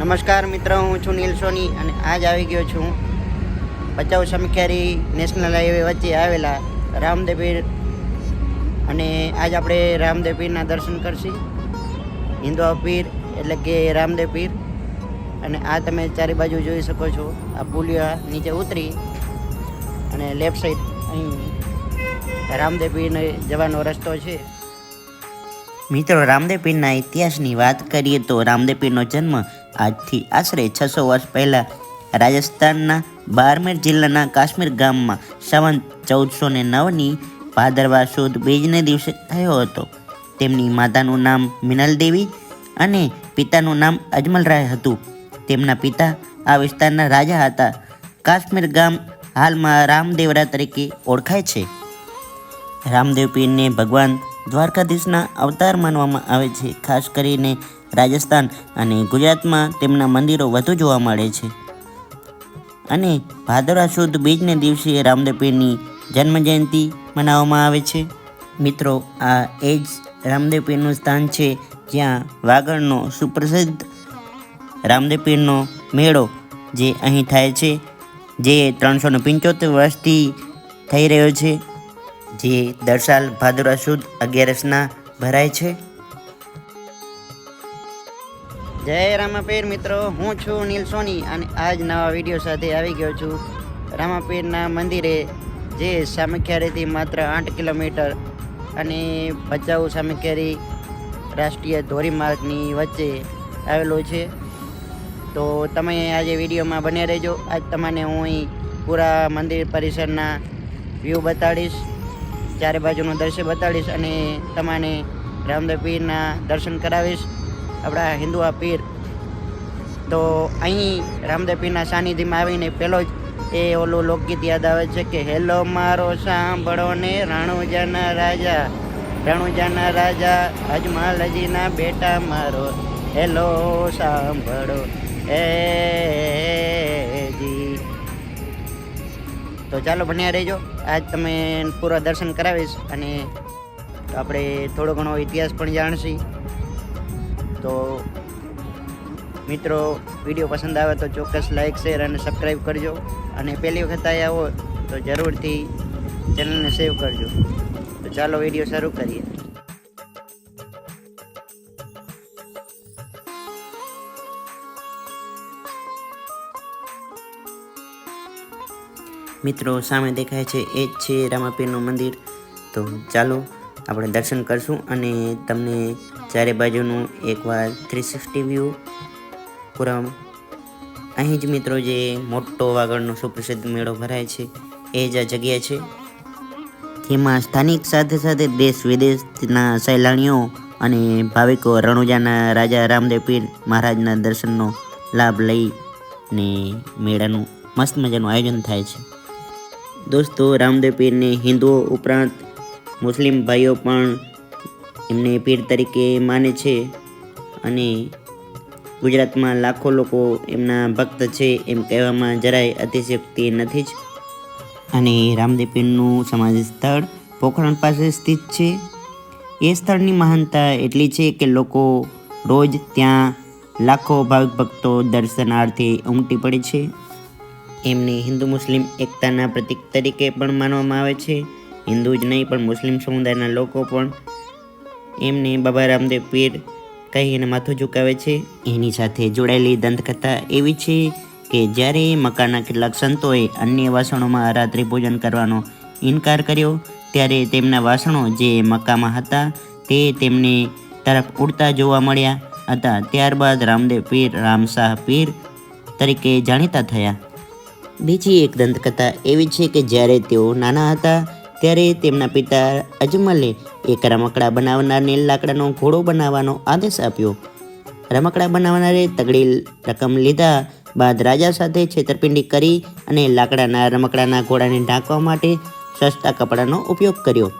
નમસ્કાર મિત્રો, હું છું નીલ સોની અને આજ આવી ગયો છું ભચાઉ સમીખ્યારી નેશનલ હાઈવે વચ્ચે આવેલા રામદેવ પીર અને આજ આપણે રામદેવ પીરના દર્શન કરશી. હિન્દુ પીર એટલે કે રામદેવ પીર. અને આ તમે ચારે બાજુ જોઈ શકો છો, આ પુલિયા નીચે ઉતરી અને લેફ્ટ સાઈડ અહીં રામદેવ પીરને જવાનો રસ્તો છે. મિત્રો, રામદેવ પીરના ઇતિહાસની વાત કરીએ તો રામદેવ પીરનો જન્મ આજથી આશરે છસો વર્ષ પહેલાં રાજસ્થાનના બારમેર જિલ્લાના કાશ્મીર ગામમાં સવન ચૌદસો ને નવની ભાદરવા સુદ બીજને દિવસે થયો હતો. તેમની માતાનું નામ મિનલ દેવી અને પિતાનું નામ અજમલરાય હતું. તેમના પિતા આ વિસ્તારના રાજા હતા. કાશ્મીર ગામ હાલમાં રામદેવરા તરીકે ઓળખાય છે. રામદેવ પીરને ભગવાન દ્વારકાધીશના અવતાર માનવામાં આવે છે. ખાસ કરીને રાજસ્થાન અને ગુજરાતમાં તેમના મંદિરો વધુ જોવા મળે છે. અને ભાદરવા સુદ બીજને દિવસે રામદેવપીરની જન્મજયંતિ મનાવવામાં આવે છે. મિત્રો, આ એ જ રામદેવપીરનું સ્થાન છે જ્યાં વાગડનો સુપ્રસિદ્ધ રામદેવપીરનો મેળો જે અહીં થાય છે, જે ત્રણસો ને પંચોતેર વર્ષથી થઈ રહ્યો છે, જે દર સાલ ભાદરવા અગિયારસના ભરાય છે. જય રામાપીર મિત્રો, હું છું નીલ સોની અને આજ નવા વીડિયો સાથે આવી ગયો છું રામાપીરના મંદિરે, જે સામખિયારીથી માત્ર આઠ કિલોમીટર અને ભચાઉ સામખિયારી રાષ્ટ્રીય ધોરીમાર્ગની વચ્ચે આવેલો છે. તો તમે આજે વિડીયોમાં બને રહેજો. આજ તમને હું અહીં પૂરા મંદિર પરિસરના વ્યૂ બતાડીશ, ચારે બાજુનું દ્રશ્ય બતાડીશ અને તમને રામદેવ પીરના દર્શન કરાવીશ. આપણા હિન્દુ પીર. તો અહીં રામદેવ પીરના સાનિધ્યમાં આવીને પહેલો જ એ ઓલું લોકગીત યાદ આવે છે કે, હેલો મારો સાંભળો ને રાણુજાના રાજા રાણુજાના રાજા અજમાલજીના બેટા મારો. હેલો સાંભળો એ, જી. તો ચાલો ભણ્યા રહેજો. આજ તમે પૂરા દર્શન કરાવીશ અને આપણે થોડો ઘણો ઇતિહાસ પણ જાણશી. તો મિત્રો વીડિયો પસંદ આવે તો ચોક્કસ લાઇક શેર અને સબસ્ક્રાઈબ કરજો. અને પહેલી વખત આવ્યા હો તો જરૂરથી ચેનલને સેવ કરજો. તો ચાલો વીડિયો શરૂ કરીએ. મિત્રો, સામે દેખાય છે એ જ છે રામાપીરનું મંદિર. તો ચાલો આપણે દર્શન કરશું અને તમને ચારે બાજુનું એકવાર થ્રી સિક્સટી વ્યૂ પૂરા અહીં જ મિત્રો જે મોટો વાગડનો સુપ્રસિદ્ધ મેળો ભરાય છે, એ જ આ જગ્યા છે. જેમાં સ્થાનિક સાથે સાથે દેશ વિદેશના સહેલાણીઓ અને ભાવિકો રણુજાના રાજા રામદેવ પીર મહારાજના દર્શનનો લાભ લઈને મેળાનું મસ્ત મજાનું આયોજન થાય છે. દોસ્તો, રામદેવ પીરને હિન્દુઓ ઉપરાંત મુસ્લિમ ભાઈઓ પણ એમને પીર તરીકે માને છે અને ગુજરાતમાં લાખો લોકો એમના ભક્ત છે એમ કહેવામાં જરાય અતિશયોક્તિ નથી જ. અને રામદેવ પીરનું સમાધિ સ્થળ પોખરણ પાસે સ્થિત છે. એ સ્થળની મહાનતા એટલી છે કે લોકો રોજ ત્યાં લાખો ભાવિક ભક્તો દર્શનાર્થે ઉમટી પડે છે. એમને હિન્દુ મુસ્લિમ એકતાના પ્રતીક તરીકે પણ માનવામાં આવે છે. હિન્દુ જ નહીં પણ મુસ્લિમ સમુદાયના લોકો પણ એમને બાબા રામદેવ પીર કહીને માથું ઝુકાવે છે. એની સાથે જોડાયેલી દંતકથા એવી છે કે જ્યારે મકાના કેટલાક સંતોએ અન્ય વાસણોમાં રાત્રિ ભોજન કરવાનો ઇનકાર કર્યો, ત્યારે તેમના વાસણો જે મકામાં હતા તે તેમને તરફ ઉડતા જોવા મળ્યા હતા. ત્યારબાદ રામદેવ પીર રામશાહ પીર તરીકે જાણીતા થયા. બીજી એક દંતકથા એવી છે કે જ્યારે તેઓ નાના હતા ત્યારે તેમના પિતા અજમલે એક રમકડા બનાવનારને લાકડાનો ઘોડો બનાવવાનો આદેશ આપ્યો. રમકડા બનાવનારે તગડી રકમ લીધા બાદ રાજા સાથે છેતરપિંડી કરી અને લાકડાના રમકડાના ઘોડાને ઢાંકવા માટે સસ્તા કપડાનો ઉપયોગ કર્યો.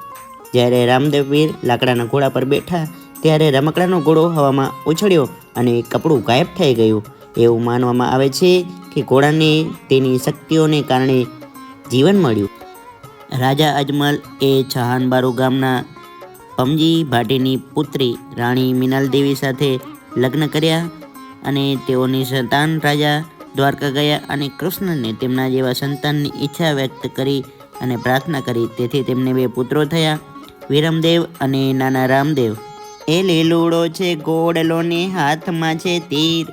જ્યારે રામદેવવીર લાકડાના ઘોડા પર બેઠા ત્યારે રમકડાનો ઘોડો હવામાં ઉછળ્યો અને કપડું ગાયબ થઈ ગયું. એવું માનવામાં આવે છે કે ઘોડાને તેની શક્તિઓને કારણે જીવન મળ્યું. રાજા અજમલ એ છહાનબારુ ગામના પમજી ભાટીની પુત્રી રાણી મિનાલ દેવી સાથે લગ્ન કર્યા અને તેઓની સંતાન રાજા દ્વારકા ગયા અને કૃષ્ણને તેમના જેવા સંતાનની ઈચ્છા વ્યક્ત કરી અને પ્રાર્થના કરી. તેથી તેમને બે પુત્રો થયા, વિરમદેવ અને નાના રામદેવ. એ લીલુડો છે ગોળલો ને હાથમાં છે તીર,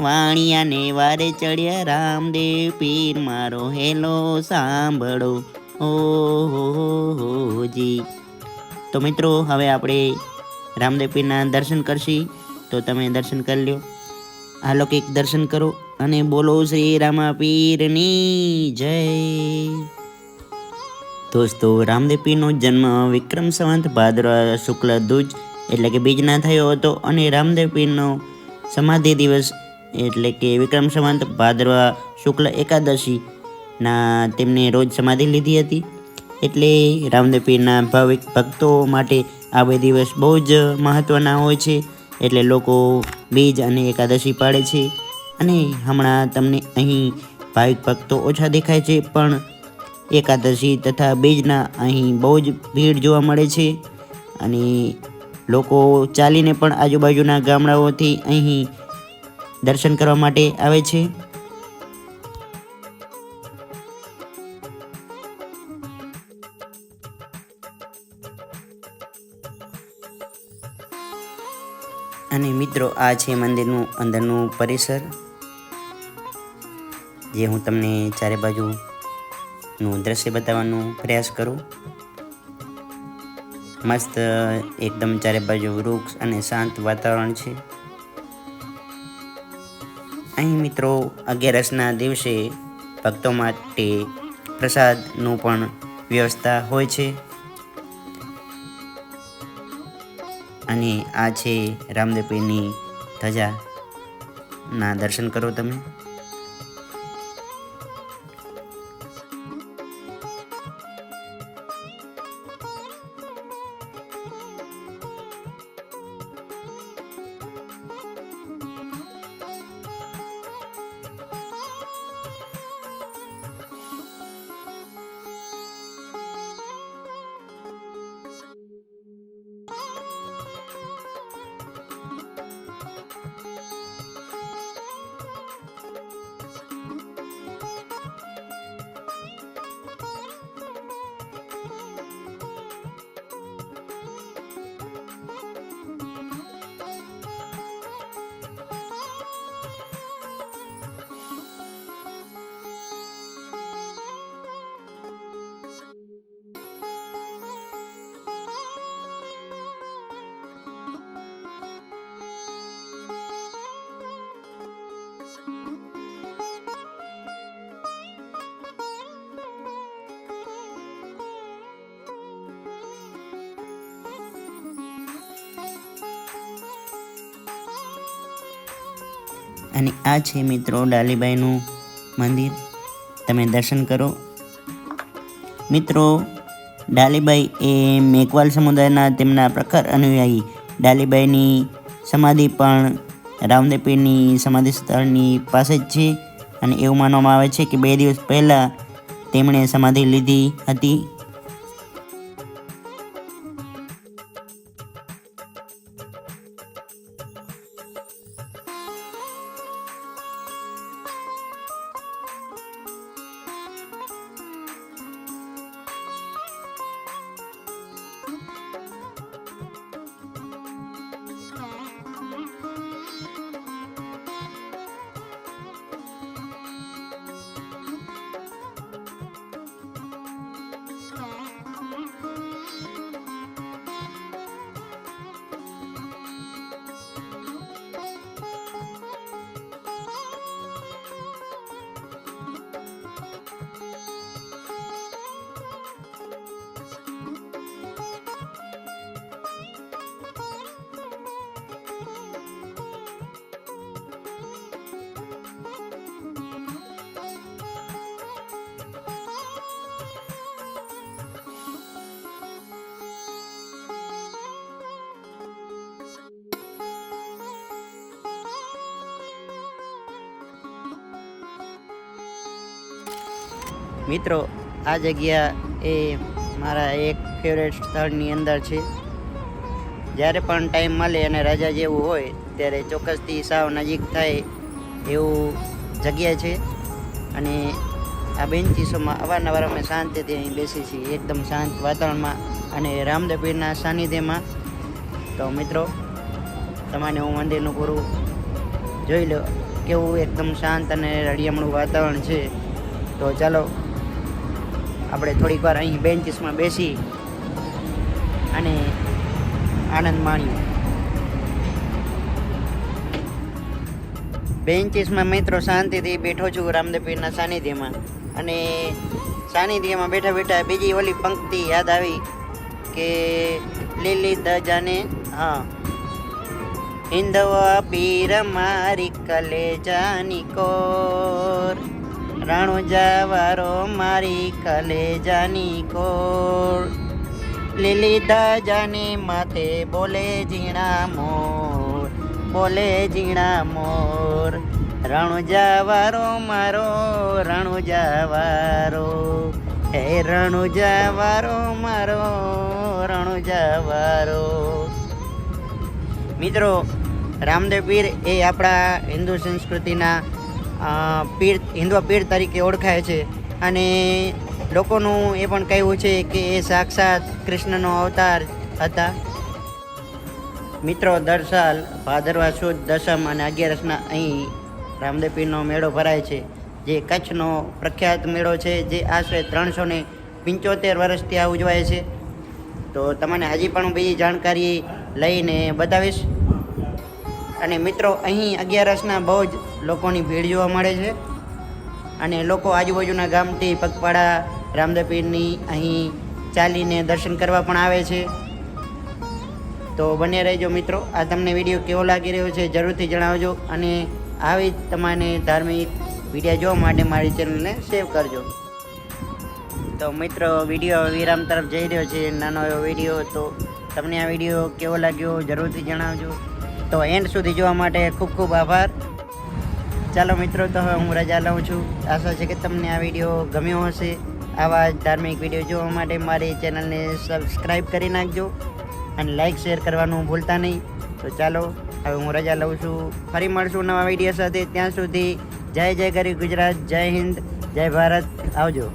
વાણિયાને વારે ચડ્યા રામદેવ પીર, મારો હેલો સાંભળો. ઓ જી. તો મિત્રો, હવે આપણે રામદેવ પીરના દર્શન કરશી. તો તમે દર્શન કરી લ્યો. અલૌકિક દર્શન કરો અને બોલો શ્રી રામાપીરની જય. દોસ્તો, રામદેવ પીરનો જન્મ વિક્રમ સંવંત ભાદ્ર શુક્લ દૂજ એટલે કે બીજના થયો હતો અને રામદેવ પીરનો સમાધિ દિવસ એટલે કે વિક્રમ સંવંત ભાદ્રવા શુક્લ એકાદશી ના, તેમને રોજ સમાધિ લીધી હતી. એટલે રામદેવ પીરના ભાવિક ભક્તો માટે આ બે દિવસ બહુ જ મહત્ત્વના હોય છે. એટલે લોકો બીજ અને એકાદશી પાડે છે. અને હમણાં તમને અહીં ભાવિક ભક્તો ઓછા દેખાય છે, પણ એકાદશી તથા બીજના અહીં બહુ જ ભીડ જોવા મળે છે. અને લોકો ચાલીને પણ આજુબાજુના ગામડાઓથી અહીં દર્શન કરવા માટે આવે છે. અને મિત્રો, આ છે મંદિરનું અંદરનું પરિસર, જે હું તમને ચારે બાજુનું દ્રશ્ય બતાવવાનો પ્રયાસ કરું. મસ્ત, એકદમ ચારે બાજુ વૃક્ષ અને શાંત વાતાવરણ છે. અહીં મિત્રો, અગિયારસના દિવસે ભક્તો માટે પ્રસાદનું પણ વ્યવસ્થા હોય છે. અને આ છે રામદેપીની ધજાના દર્શન કરો તમે. અને આ છે મિત્રો ડાલીબાઈનું મંદિર. તમે દર્શન કરો. મિત્રો, ડાલીબાઈ એ મેઘવાલ સમુદાયના તેમના પ્રખર અનુયાયી. ડાલીબાઈની સમાધિ પણ રામદેવપીરની સમાધિ સ્થળની પાસે જ છે અને એવું માનવામાં આવે છે કે બે દિવસ પહેલાં તેમણે સમાધિ લીધી હતી. મિત્રો, આ જગ્યા એ મારા એક ફેવરેટ સ્થળની અંદર છે. જ્યારે પણ ટાઈમ મળે અને રજા જેવું હોય, ત્યારે ચોક્કસથી સાવ નજીક થાય એવું જગ્યા છે. અને આ બેન્ચીસોમાં અવારનવાર અમે શાંતિથી અહીં બેસી છીએ. એકદમ શાંત વાતાવરણમાં અને રામદેવ પીરના સાનિધ્યમાં. તો મિત્રો, તમારે હું મંદિરનું પૂરું જોઈ લો. કેવું એકદમ શાંત અને રળિયામણું વાતાવરણ છે. તો ચાલો આપણે થોડીક વાર અહીં બેન્ચીસમાં બેસી અને આનંદ માણીએ બેન્ચીસમાં મિત્રો શાંતિથી બેઠો છું રામદેવ પીરના સાનિધ્યમાં. અને સાનિધ્યમાં બેઠા બેઠા બીજી ઓલી પંક્તિ યાદ આવી કે લીલી દજાને હા. હિન્દવ પીર મારી કલેજાની કોર. રાણો વારો મારી કલેજાની કોર લીલી દજાને માથે બોલે ઝીણા મોર, બોલે ઝીણા મોર. રણુ વારો મારો, રણુ વારો હે રણુ વારો મારો, રણુ વારો મિત્રો, રામદેવ પીર એ આપણા હિન્દુ સંસ્કૃતિના પીર હિન્દુ પીર તરીકે ઓળખાય છે. અને લોકોનું એ પણ કહેવું છે કે એ સાક્ષાત કૃષ્ણનો અવતાર હતા. મિત્રો, દર સાલ ભાદરવા સુદ દસમ અને અગિયારસના અહીં રામદેવ પીરનો મેળો ભરાય છે. જે કચ્છનો પ્રખ્યાત મેળો છે, જે આશરે ત્રણસો ને પંચોતેર વર્ષથી આ ઉજવાય છે. તો તમને હજી પણ હું બીજી જાણકારી લઈને બતાવીશ. અને મિત્રો, અહીં અગિયારસના બહુ જ લોકોની ભીડ જોવા મળે છે. અને લોકો આજુબાજુના ગામથી પગપાળા રામદેવપીરની અહીં ચાલીને દર્શન કરવા પણ આવે છે. તો બને રહેજો મિત્રો. આ તમને વીડિયો કેવો લાગી રહ્યો છે જરૂરથી જણાવજો. અને આવી જ તમારે ધાર્મિક વીડિયો જોવા માટે મારી ચેનલને સેવ કરજો. તો મિત્રો, વીડિયો વિરામ તરફ જઈ રહ્યો છે. નાનો એવો વીડિયો. તો તમને આ વીડિયો કેવો લાગ્યો જરૂરથી જણાવજો. તો એન્ડ સુધી જોવા માટે ખૂબ ખૂબ આભાર. ચાલો મિત્રો, તો હવે હું રજા લઉં છું. આશા છે કે તમને આ વીડિયો ગમ્યો હશે. આવા ધાર્મિક વીડિયો જોવા માટે મારી ચેનલને સબસ્ક્રાઈબ કરી નાખજો અને લાઇક, શેર કરવાનું ભૂલતા નહીં. તો ચાલો, હવે હું રજા લઉં છું. ફરી મળશું નવા વીડિયો સાથે. ત્યાં સુધી જય જય ગરી ગુજરાત, જય હિન્દ, જય ભારત. આવજો.